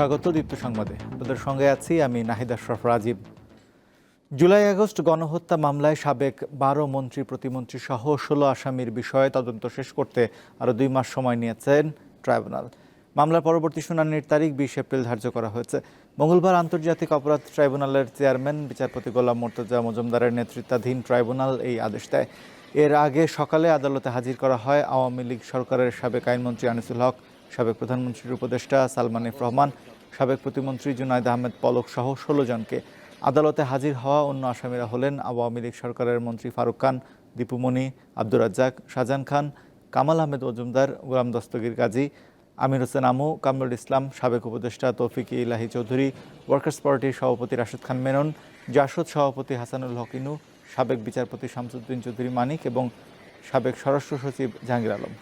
স্বাগত দীপ্ত সংবাদে। আপনাদের সঙ্গে আছি আমি নাহিদ আশরাফ রাজীব। জুলাই আগস্ট গণহত্যা মামলায় সাবেক বারো মন্ত্রী প্রতিমন্ত্রী সহ ষোলো আসামির বিষয়ে তদন্ত শেষ করতে আরও দুই মাস সময় নিয়েছেন ট্রাইব্যুনাল। মামলার পরবর্তী শুনানির তারিখ বিশ এপ্রিল ধার্য করা হয়েছে। মঙ্গলবার আন্তর্জাতিক অপরাধ ট্রাইব্যুনালের চেয়ারম্যান, বিচারপতি গোলাম মোর্তজা মজুমদারের নেতৃত্বাধীন ট্রাইব্যুনাল এই আদেশ দেয়। এর আগে সকালে আদালতে হাজির করা হয় আওয়ামী লীগ সরকারের সাবেক আইনমন্ত্রী আনিসুল হক, সাবেক প্রধানমন্ত্রীর উপদেষ্টা সালমান রহমান সাবেক প্রতিমন্ত্রী জুনায়দ আহমেদ পলক সহ ষোলো জনকে। আদালতে হাজির হওয়া অন্য আসামিরা হলেন আওয়ামী লীগ সরকারের মন্ত্রী ফারুক খান দীপুমণি আব্দুর রাজ্জাক, শাহজাহান খান, কামাল আহমেদ মজুমদার, গোলাম দস্তগীর গাজী আমির হোসেন আমু, কামরুল ইসলাম, সাবেক উপদেষ্টা তৌফিক ইলাহি চৌধুরী, ওয়ার্কার্স পার্টির সভাপতি রাশেদ খান মেনন, জাসদ সভাপতি হাসানুল হকিনু সাবেক বিচারপতি শামসুদ্দিন চৌধুরী মানিক এবং সাবেক স্বরাষ্ট্র সচিব জাহাঙ্গীর আলম।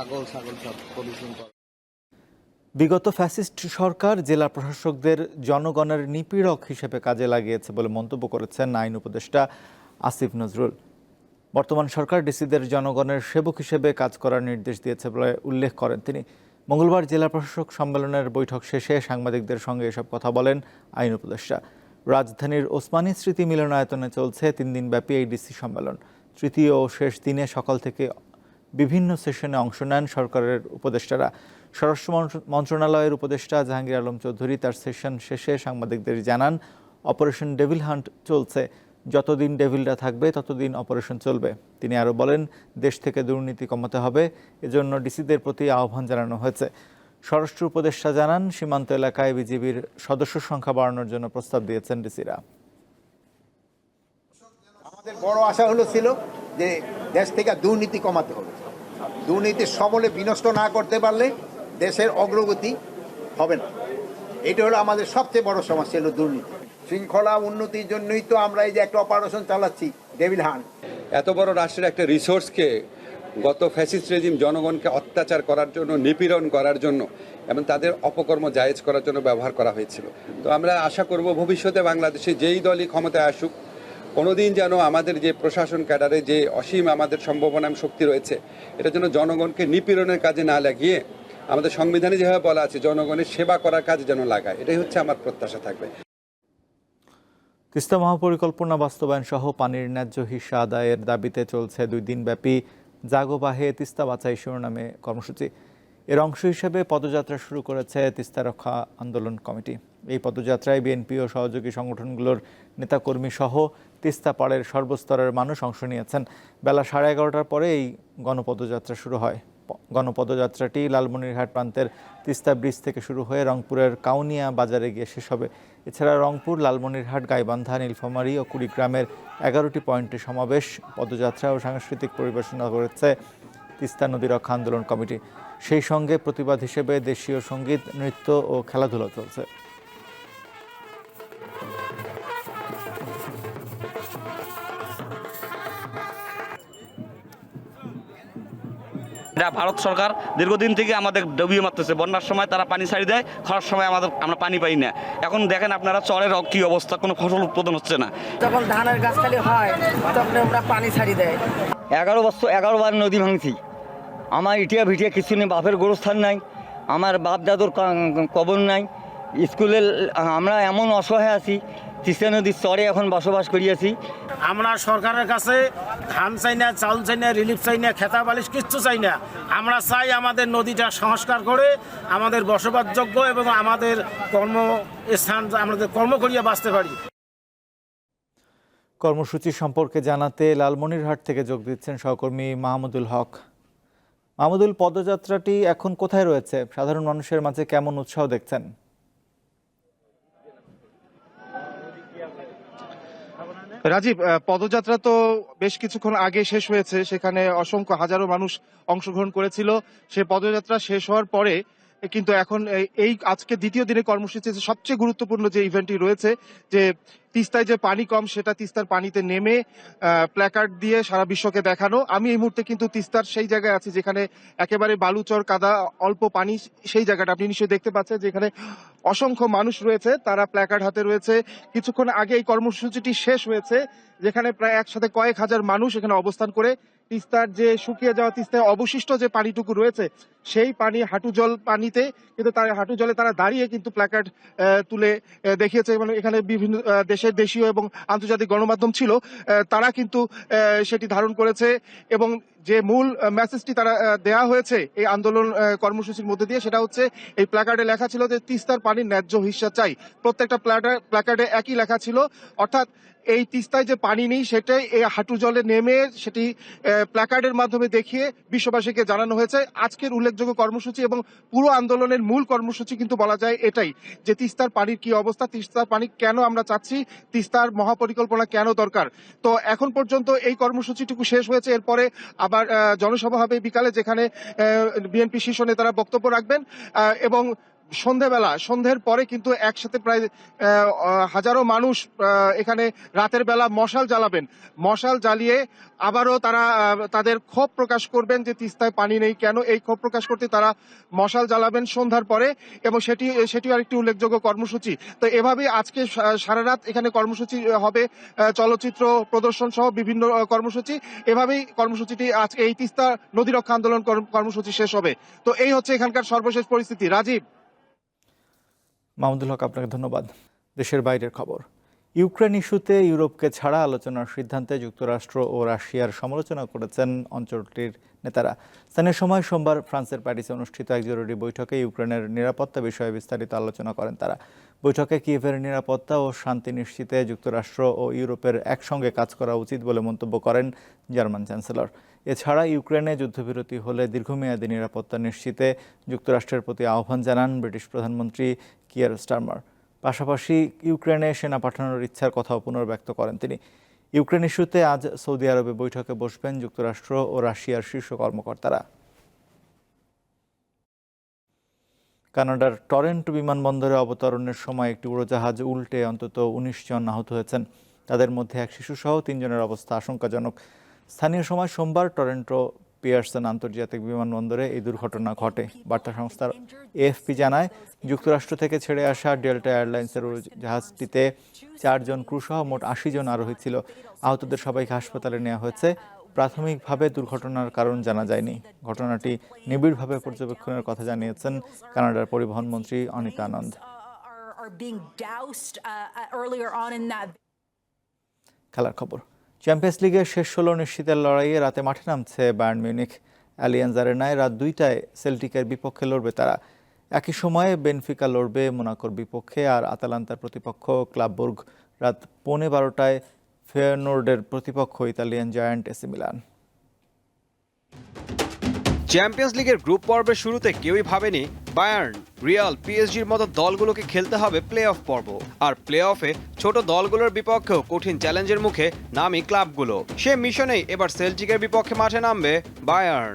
পাগল ছাগল সব পলিউশন করে। বিগত ফ্যাসিস্ট সরকার জেলা প্রশাসকদের জনগণের নিপীড়ক হিসেবে কাজে লাগিয়েছে বলে মন্তব্য করেছেন আইন উপদেষ্টা আসিফ নজরুল। বর্তমান সরকার ডিসিদের জনগণের সেবক হিসেবে কাজ করার নির্দেশ দিয়েছে বলে উল্লেখ করেন তিনি। মঙ্গলবার জেলা প্রশাসক সম্মেলনের বৈঠক শেষে সাংবাদিকদের সঙ্গে এসব কথা বলেন আইন উপদেষ্টা। রাজধানীর ওসমানী স্মৃতি মিলনায়তনে চলছে তিন দিনব্যাপী এই ডিসি সম্মেলন। তৃতীয় ও শেষ দিনে সকাল থেকে বিভিন্ন সেশনে অংশ নেন সরকারের উপদেষ্টারা। স্বরাষ্ট্র মন্ত্রণালয়ের উপদেষ্টা জাহাঙ্গীর আলম চৌধুরী তার সেশন শেষে সাংবাদিকদের জানান, অপারেশন ডেভিল হান্ট চলছে। যতদিন ডেভিলরা থাকবে, ততদিন অপারেশন চলবে। তিনি আরও বলেন, দেশ থেকে দুর্নীতি কমাতে হবে। এজন্য ডিসিদের প্রতি আহ্বান জানানো হয়েছে। স্বরাষ্ট্র উপদেষ্টা জানান, সীমান্ত এলাকায় বিজিবির সদস্য সংখ্যা বাড়ানোর জন্য প্রস্তাব দিয়েছেন ডিসিরা। আমাদের বড় আশা হলো ছিল যে দেশ থেকে দুর্নীতি কমাতে হবে। দুর্নীতি সমলে বিনষ্ট না করতে পারলে দেশের অগ্রগতি হবে না। এটা হলো আমাদের সবচেয়ে বড় সমস্যা হলো দুর্নীতি। শৃঙ্খলা উন্নতির জন্যই তো আমরা এই যে একটা অপারেশন চালাচ্ছি, ডেভিল হান এত বড় রাষ্ট্রের একটা রিসোর্সকে গত ফ্যাসিস্ট রেজিম জনগণকে অত্যাচার করার জন্য, নিপীড়ন করার জন্য এবং তাদের অপকর্ম জায়েজ করার জন্য ব্যবহার করা হয়েছিল। তো আমরা আশা করব ভবিষ্যতে বাংলাদেশে যেই দলই ক্ষমতায় আসুক কোনোদিন যেন আমাদের যে প্রশাসন ক্যাডারে যে অসীম আমাদের সম্ভাবনা শক্তি রয়েছে, এটা যেন জনগণকে নিপীড়নের কাজে না লাগিয়ে আমাদের সংবিধানে যেভাবে বলা আছে, জনগণের সেবা করার কাজে যেন লাগায়। এটাই হচ্ছে আমার প্রত্যাশা থাকবে। তিস্তা মহাপরিকল্পনা বাস্তবায়ন সহ পানির ন্যায্য হিস্সা আদায়ের দাবিতে চলছে দুই দিনব্যাপী জাগোবাহে তিস্তা বাছাই শিরোনামে কর্মসূচি। এর অংশ হিসেবে পদযাত্রা শুরু করেছে তিস্তা রক্ষা আন্দোলন কমিটি। এই পদযাত্রায় বিএনপি ও সহযোগী সংগঠনগুলোর নেতাকর্মী সহ তিস্তা পাড়ের সর্বস্তরের মানুষ অংশ নিয়েছেন। বেলা সাড়ে এগারোটার পরে এই গণপদযাত্রা শুরু হয়। গণপদযাত্রাটি লালমনিরহাট প্রান্তের তিস্তা ব্রিজ থেকে শুরু হয়ে রংপুরের কাউনিয়া বাজারে গিয়ে শেষ হবে। এছাড়া রংপুর, লালমনিরহাট, গাইবান্ধা, নীলফামারী ও কুড়িগ্রামের এগারোটি পয়েন্টে সমাবেশ, পদযাত্রা ও সাংস্কৃতিক পরিবেশনা করেছে তিস্তা নদী রক্ষা আন্দোলন কমিটি। সেই সঙ্গে প্রতিবাদ হিসেবে দেশীয় সংগীত, নৃত্য ও খেলাধুলা চলছে। এটা ভারত সরকার দীর্ঘদিন থেকে আমাদের ডুবিয়ে মারতেছে। বন্যার সময় তারা পানি ছাড়ি দেয় খরার সময় আমাদের আমরা পানি পাই না। এখন দেখেন আপনারা চরের কি অবস্থা কোনো ফসল উৎপাদন হচ্ছে না। যখন ধানের গাছ খালি হয় তখন আমরা পানি ছাড়ি দেয়। এগারো বছর এগারো বার নদী ভাঙছি। আমার ইটিয়া ভিটিয়া কিছু নেই বাপের গোরস্থান নাই। আমার বাপ দাদুর কবর নাই। স্কুলের আমরা এমন অসহায় আছি তিস্তা নদীর চরে এখন বসবাস করিয়াছি আমরা সরকারের কাছে ধান চাই না চাউল চাই না রিলিফ চাই না খেতা বালিশ কিচ্ছু চাই না। আমরা চাই আমাদের নদীটা সংস্কার করে আমাদের বসবাসযোগ্য এবং আমাদের কর্মস্থান আমাদের কর্ম করিয়া বাঁচতে পারি। কর্মসূচি সম্পর্কে জানাতে লালমনিরহাট থেকে যোগ দিচ্ছেন সহকর্মী মাহমুদুল হক। মাহমুদুল পদযাত্রাটি এখন কোথায় রয়েছে? সাধারণ মানুষের মাঝে কেমন উৎসাহ দেখছেন? রাজীব পদযাত্রা তো বেশ কিছুক্ষণ আগে শেষ হয়েছে। সেখানে অসংখ্য হাজারো মানুষ অংশগ্রহণ করেছিল। সে পদযাত্রা শেষ হওয়ার পরে কিন্তু এখন এই- আজকে দ্বিতীয় দিনের কর্মসূচিতে সবচেয়ে গুরুত্বপূর্ণ যে ইভেন্টটি রয়েছে, যে তিস্তায় যে পানি কম, সেটা তিস্তার পানিতে নেমে প্ল্যাকার্ড দিয়ে সারা বিশ্বকে দেখানো। আমি এই মুহূর্তে কিন্তু তিস্তার সেই জায়গায় আছি যেখানে একেবারে বালুচর, কাদা, অল্প পানি, সেই জায়গাটা আপনি নিশ্চয়ই দেখতে পাচ্ছেন, যেখানে অসংখ্য মানুষ রয়েছে, তারা প্ল্যাকার্ড হাতে রয়েছে। কিছুক্ষণ আগে এই কর্মসূচিটি শেষ হয়েছে, যেখানে প্রায় একসাথে কয়েক হাজার মানুষ এখানে অবস্থান করে তিস্তার যে শুকিয়ে যাওয়া তিস্তায় অবশিষ্ট যে পানিটুকু রয়েছে সেই পানি, হাঁটু জল পানিতে কিন্তু তার, হাঁটু জলে তারা দাঁড়িয়ে কিন্তু প্ল্যাকার্ড তুলে দেখিয়েছে মানে এখানে বিভিন্ন দেশের দেশীয় এবং আন্তর্জাতিক গণমাধ্যম ছিল তারা কিন্তু সেটি ধারণ করেছে এবং যে মূল মেসেজটি তারা দেয়া হয়েছে এই আন্দোলন কর্মসূচির মধ্যে দিয়ে সেটা হচ্ছে এই প্ল্যাকার্ডে লেখা ছিল যে তিস্তার পানির ন্যায্য হিস্সা চাই। প্রত্যেকটা প্ল্যাকার্ডে একই লেখা ছিল, অর্থাৎ এই তিস্তায় যে পানি নেই সেটাই এই হাঁটু জলে নেমে সেটি প্ল্যাকার্ডের মাধ্যমে দেখিয়ে বিশ্ববাসীকে জানানো হয়েছে। আজকের উল্লেখযোগ্য কর্মসূচি এবং পুরো আন্দোলনের মূল কর্মসূচি কিন্তু বলা যায় এটাই, যে তিস্তার পানির কি অবস্থা, তিস্তার পানি কেন আমরা চাচ্ছি, তিস্তার মহাপরিকল্পনা কেন দরকার। তো এখন পর্যন্ত এই কর্মসূচিটুকু শেষ হয়েছে, এরপরে আবার জনসভা হবে বিকালে, যেখানে বিএনপি শীর্ষ নেতারা বক্তব্য রাখবেন। এবং সন্ধেবেলা, সন্ধ্যের পরে কিন্তু একসাথে প্রায় হাজারো মানুষ এখানে রাতের বেলা মশাল জ্বালাবেন। মশাল জ্বালিয়ে আবারও তারা তাদের ক্ষোভ প্রকাশ করবেন যে তিস্তায় পানি নেই কেন? এই ক্ষোভ প্রকাশ করতে তারা মশাল জ্বালাবেন সন্ধ্যার পরে এবং সেটি সেটিও আরেকটি উল্লেখযোগ্য কর্মসূচি। তো এভাবেই আজকে সারা রাত এখানে কর্মসূচি হবে চলচ্চিত্র প্রদর্শন সহ বিভিন্ন কর্মসূচি। এভাবেই কর্মসূচিটি আজ এই তিস্তা নদী রক্ষা আন্দোলন কর্ম- কর্মসূচি শেষ হবে। তো এই হচ্ছে এখানকার সর্বশেষ পরিস্থিতি। রাজীব। মাহমুদুল হক, আপনাকে ধন্যবাদ। দেশের বাইরের খবর। ইউক্রেন ইস্যুতে ইউরোপকে ছাড়া আলোচনার সিদ্ধান্তে যুক্তরাষ্ট্র ও রাশিয়ার সমালোচনা করেছেন অঞ্চলটির নেতারা। স্থানীয় সময় সোমবার ফ্রান্সের প্যারিসে অনুষ্ঠিত এক জরুরি বৈঠকে ইউক্রেনের নিরাপত্তা বিষয়ে বিস্তারিত আলোচনা করেন তারা। বৈঠকে কিয়েভের নিরাপত্তা ও শান্তি নিশ্চিতে যুক্তরাষ্ট্র ও ইউরোপের একসঙ্গে কাজ করা উচিত বলে মন্তব্য করেন জার্মান চ্যান্সেলর। এছাড়া ইউক্রেনে যুদ্ধবিরতি হলে দীর্ঘমেয়াদী নিরাপত্তা নিশ্চিতে যুক্তরাষ্ট্রের প্রতি আহ্বান জানান ব্রিটিশ প্রধানমন্ত্রী কিয়ার স্টারমার। পাশাপাশি ইউক্রেনে সেনা পাঠানোর ইচ্ছার কথাও পুনর্ব্যক্ত করেন তিনি। ইউক্রেন ইস্যুতে আজ সৌদি আরবে বৈঠকে বসবেন যুক্তরাষ্ট্র ও রাশিয়ার শীর্ষ কর্মকর্তারা। কানাডার টরেন্টো বিমানবন্দরে অবতরণের সময় একটি উড়োজাহাজ উল্টে অন্তত উনিশ জন আহত হয়েছেন। তাদের মধ্যে এক শিশুসহ তিনজনের অবস্থা আশঙ্কাজনক। স্থানীয় সময় সোমবার টরেন্টো পিয়ারসন আন্তর্জাতিক বিমানবন্দরে এই দুর্ঘটনা ঘটে। বার্তা সংস্থার এএফপি জানায়, যুক্তরাষ্ট্র থেকে ছেড়ে আসা ডেল্টা এয়ারলাইন্সের জাহাজটিতে চারজন ক্রুসহ মোট আশি জন আরোহী ছিল। আহতদের সবাইকে হাসপাতালে নেওয়া হয়েছে। প্রাথমিকভাবে দুর্ঘটনার কারণ জানা যায়নি। ঘটনাটি নিবিড়ভাবে পর্যবেক্ষণের কথা জানিয়েছেন কানাডার পরিবহন মন্ত্রী অনিতা আনন্দ। Uh, uh, খেলার খবর। চ্যাম্পিয়ন্স লিগের শেষ ষোলো নিশ্চিতের লড়াইয়ে রাতে মাঠে নামছে বায়ার্ন মিউনিক অ্যালিয়ান্স আরেনায় রাত দুইটায় সেল্টিকের বিপক্ষে লড়বে তারা। একই সময়ে বেনফিকা লড়বে মোনাকোর বিপক্ষে আর আতালান্তার প্রতিপক্ষ ক্লাববুর্গ। রাত পৌনে বারোটায় ফেয়ারনোর্ডের প্রতিপক্ষ Italian giant AC Milan. Champions লিগের গ্রুপ পর্বের শুরুতে কেউই ভাবেনি বায়ার্ন, রিয়াল, পিএসজির মতো দলগুলোকে খেলতে হবে প্লে অফ পর্ব। আর প্লে অফে ছোট দলগুলোর বিপক্ষেও কঠিন চ্যালেঞ্জের মুখে নামি ক্লাবগুলো। সে মিশনেই এবার সেলজিকের বিপক্ষে মাঠে নামবে বায়ার্ন।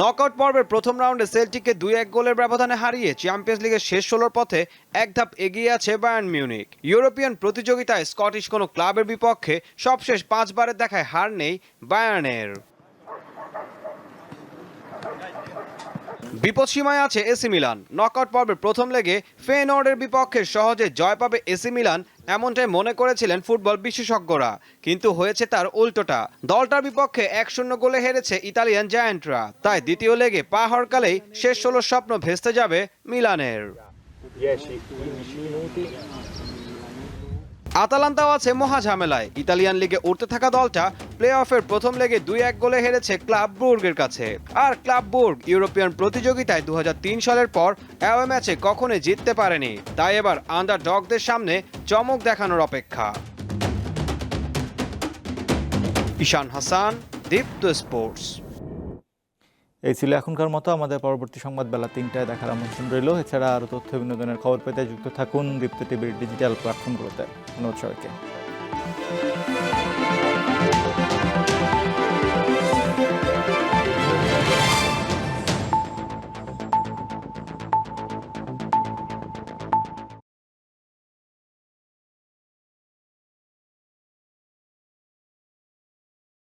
নকআউট পর্বের প্রথম রাউন্ডে সেলটিকে দুই এক গোলের ব্যবধানে হারিয়ে চ্যাম্পিয়ন্স লিগের শেষ ষোলোর পথে এক ধাপ এগিয়ে আছে বায়ার্ন মিউনিক। ইউরোপিয়ান প্রতিযোগিতায় স্কটিশ কোনো ক্লাবের বিপক্ষে সবশেষ পাঁচবারের দেখায় হার নেই বায়ার্নের। বিপদসীমায় আছে এসি মিলান। নকআউট পর্বের প্রথম লেগে ফেনর্ডের বিপক্ষে সহজে জয় পাবে এসি মিলান, এমনটাই মনে করেছিলেন ফুটবল বিশেষজ্ঞরা। কিন্তু হয়েছে তার উল্টোটা। দলটার বিপক্ষে এক শূন্য গোলে হেরেছে ইতালিয়ান জায়ান্টরা। তাই দ্বিতীয় লেগে পা হরকালেই শেষ ষোলো স্বপ্ন ভেস্তে যাবে মিলানের। আতালান্তাও আছে মহা ঝামেলায়। ইতালিয়ান লিগে উঠতে থাকা দলটা প্লে অফের প্রথম লেগে দুই এক গোলে হেরেছে ক্লাব বুর্গের কাছে। আর ক্লাব বুর্গ ইউরোপিয়ান প্রতিযোগিতায় দু সালের পর অ্যাওয়ে ম্যাচে কখনোই জিততে পারেনি। তাই এবার আন্ডার ডগদের সামনে চমক দেখানোর অপেক্ষা। ঈশান হাসান, দীপ্ত স্পোর্টস। এই ছিল এখনকার মতো। আমাদের পরবর্তী সংবাদ বেলা তিনটায় দেখার আমন্ত্রণ রইল। এছাড়া আরও তথ্য বিনোদনের খবর পেতে যুক্ত থাকুন দীপ্ত টিভির ডিজিটাল প্ল্যাটফর্মগুলোতে। ধন্যবাদ সবাইকে। Thank you.